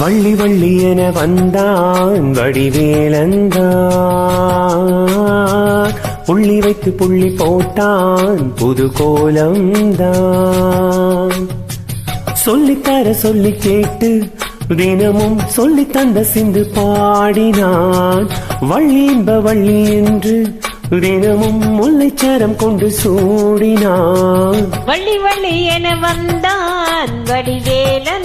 வள்ளி வள்ளி என வந்தான் வடிவேலந்தான். புள்ளி வைத்து புள்ளி போட்டான் புது கோலம்தான் சொல்லித்தர சொல்லி கேட்டு தினமும் சொல்லி தந்த சிந்து பாடினான். வள்ளி இன்ப வள்ளி என்று தினமும் முல்லைச்சரம் கொண்டு சூடினான். வள்ளி வள்ளி என வந்தான் வடிவேலன்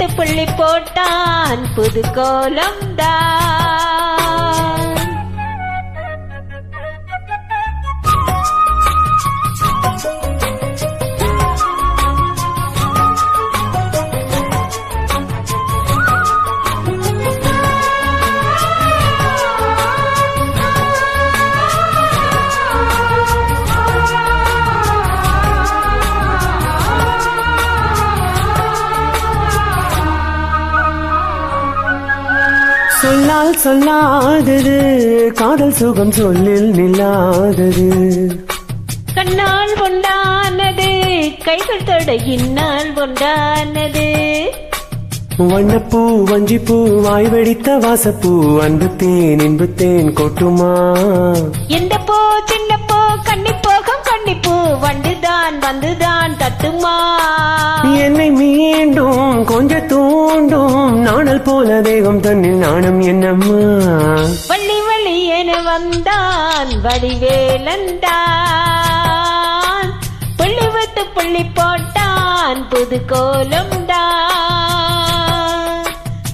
புள்ளி புள்ளி போட்டான் புது கோலம் தான். சொல்லால் சொல்லாதது காதல் சுகம் சொல்லில் நில்லாதது. கண்ணால் உண்டானது கைகள் தொட இந்நாள் உண்டானது வண்ணப்பூ வஞ்சிப்பூ வாய் வெடித்த வாசப்பூ அன்பு தேன் இன்பு தேன் கொட்டுமா? எந்த போ சின்ன போ கண்ணி போகும் கண்ணிப்பூ வண்டுதான் வந்துதான் தட்டுமா? என்னை மீண்டும் கொஞ்ச தூண்டும். நாணல் போல தேகம் தன்னில் நாணம் என்னம்மா வள்ளி வள்ளி என வந்தான் வடிவேலந்தான் புள்ளி விட்டு புள்ளி போட்டான் புது கோலம்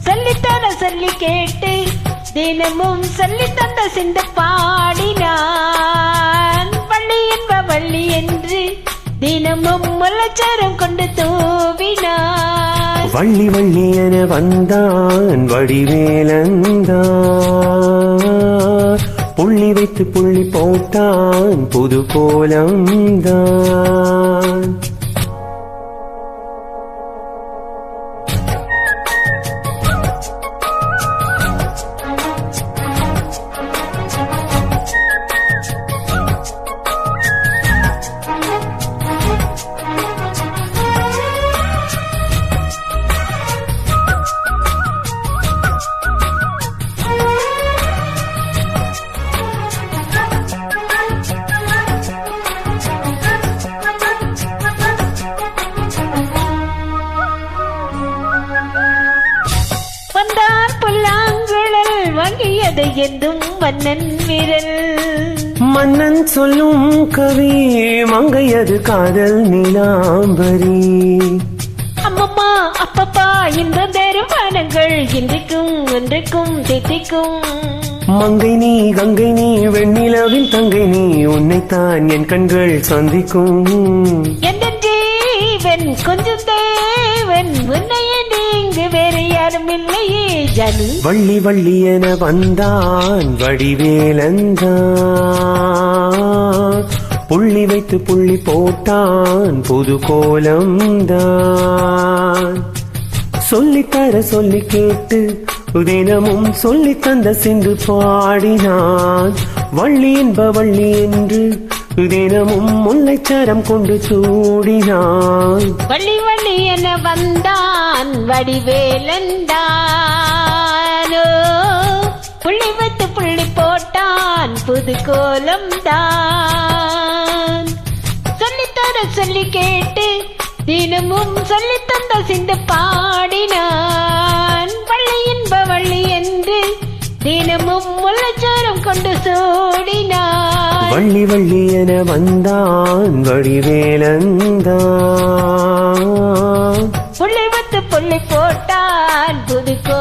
சொல்லித்தான சொல்லி கேட்டு தினமும் சொல்லி தந்த சிந்து பாடினான். வள்ளி என்ப வள்ளி என்று தினமும் முல்லச்சரம் கொண்டு தூவினான் வள்ளி வள்ளி என வந்தான் வடிவேலந்தான். புள்ளி வைத்து புள்ளி போட்டான் புது கோலம்தான் வந்தார் வாங்கியது என்றும் மன்னன் விரல் மன்னன் சொல்லும் கவி மங்கையது காதல் நிலாம்பரி. அம்மம்மா அப்பப்பா இந்த தருமானங்கள் இன்றைக்கும் ஒன்றைக்கும் தித்திக்கும். மங்கை நீ கங்கை நீ வெண்ணிலவின் தங்கை நீ உன்னைத்தான் என் கண்கள் சந்திக்கும். ஜீவன் கொஞ்சம் தேவன் உன்னையே இங்கு வேறு யாரும் இல்லையே ஜனு. வள்ளி வள்ளி என வந்தான் வடிவேலந்தான் புள்ளி வைத்து புள்ளி போட்டான் புது கோலம்தான். சொல்லித்தர சொல்லி கேட்டு தினமும் சொல்லி தந்த சிந்து பாடினான். வள்ளி என்ப வள்ளி என்று தினமும் முல்லைச்சரம் கொண்டு சூடினான். வள்ளி வள்ளி என வந்தான் வடிவேலந்தானோ புள்ளி வைத்து புள்ளி போட்டான் புது கோலம் தான். சொல்லித்தர சொல்லி கேட்டு தினமும் சொல்லி தந்த சிந்து பாடினான். வள்ளி இன்ப வள்ளி என்று தினமும் முல்லச்சாரம் கொண்டு சூடினான். வள்ளி வள்ளி என வந்தான் வடிவேலந்தான். புள்ளி விட்டு புள்ளி போட்டான் புதுக்கோ